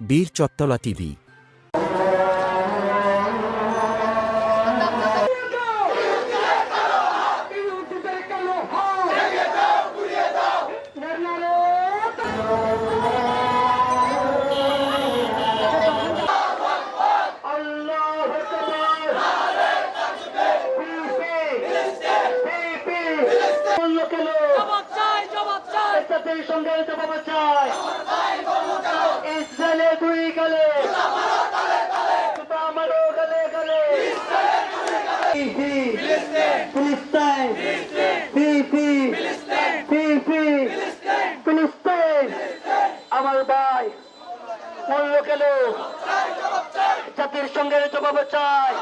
বীর চত্তলা টিভি। সঙ্গে জবাব চাই ইসরায়েলে দুই গেলে জুতা মারো গলে গলে ফিলিস্তাইন ফিফি ফিফি ফিলিস্তাইন আমার ভাই কেন জাতির সঙ্গে জবাব চাই।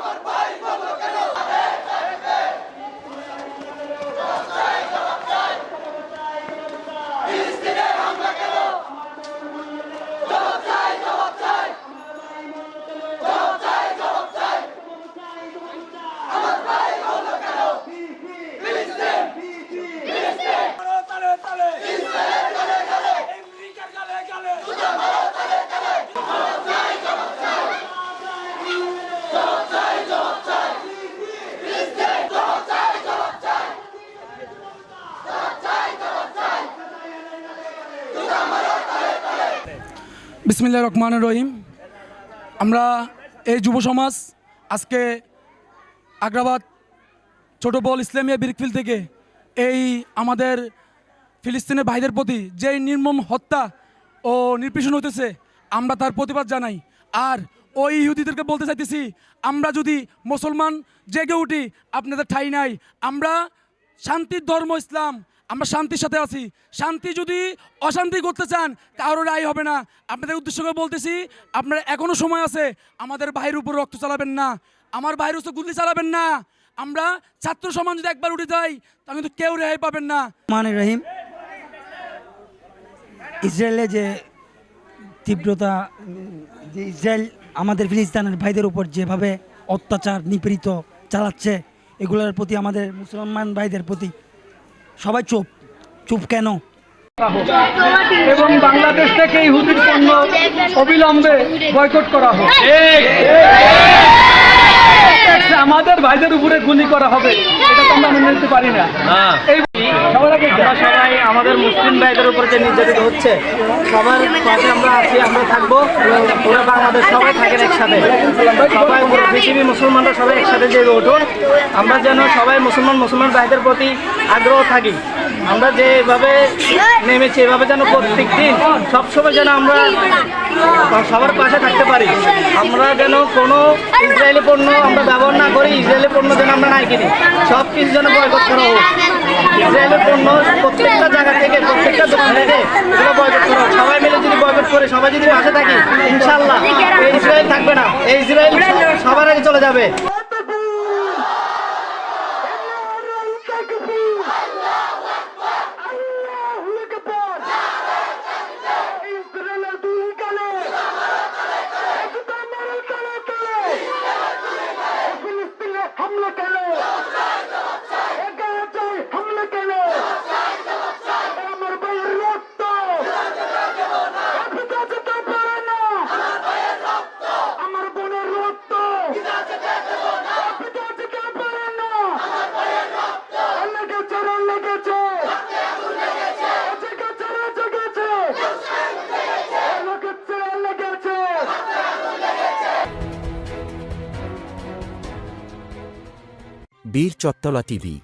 বিসমিল্লা রহমান রহিম। আমরা এই যুব সমাজ আজকে আগ্রাবাদ ছোট বল ইসলামিয়া বিরকফিল থেকে এই আমাদের ফিলিস্তিনের ভাইদের প্রতি যে নির্মম হত্যা ও নির্পিষণ হতেছে আমরা তার প্রতিবাদ জানাই। আর ওই ইহুদিদেরকে বলতে চাইতেছি, আমরা যদি মুসলমান জেগে উঠি, আপনাদের ঠাই নাই। আমরা শান্তির ধর্ম ইসলাম, আমরা শান্তির সাথে আছি। শান্তি যদি অশান্তি করতে চান, কারও রায় হবে না। আপনাদের উদ্দেশ্য করে বলতেছি, আপনার এখনও সময় আছে, আমাদের ভাইয়ের উপর রক্ত চালাবেন না। আমার ভাইয়ের উপর গুলি চালাবেন না। আমরা ছাত্র সমাজ যদি একবার উঠে যাই, তাহলে কিন্তু কেউ রেহাই পাবেন না। মানে রহিম, ইসরায়েলে যে তীব্রতা, যে ইসরায়েল আমাদের ফিলিস্তানের ভাইদের উপর যেভাবে অত্যাচার নিপীড়িত চালাচ্ছে এগুলোর প্রতি আমাদের মুসলমান ভাইদের প্রতি সবাই চুপ। চুপ কেন? এবং বাংলাদেশ থেকে এই হুদির পণ্য অবিলম্বে বয়কট করা হোক। আমাদের ভাইদের উপরে গুলি করা হবে এটা তো আমরা মেনে নিতে পারি না। এই আমরা সবাই আমাদের মুসলিম ভাইদের উপর যে নির্যাতিত হচ্ছে, সবার পাশে আমরা আছি, আমরা থাকব পুরো বাংলাদেশ সবাই থাকেন একসাথে। সবাই পৃথিবী মুসলমানরা সবাই একসাথে জেগে উঠুন। আমরা যেন সবাই মুসলমান মুসলমান ভাইদের প্রতি আগ্রহ থাকি। আমরা যেভাবে নেমেছি, এভাবে যেন প্রত্যেক দিন সবসময় যেন আমরা সবার পাশে থাকতে পারি। আমরা যেন কোনো ইসরায়েলি পণ্য আমরা ব্যবহার না করি, ইসরায়েলি পণ্য যেন আমরা নাই কিনি। সব কিছু যেন বয়কট করা হোক। প্রত্যেকটা জায়গা থেকে সবাই মিলে যদি বয়কট করে, সবাই যদি পাশে থাকি ইনশাল্লাহ এই থাকবে না। এই সবার আগে চলে যাবে। বীর চত্তলা টিভি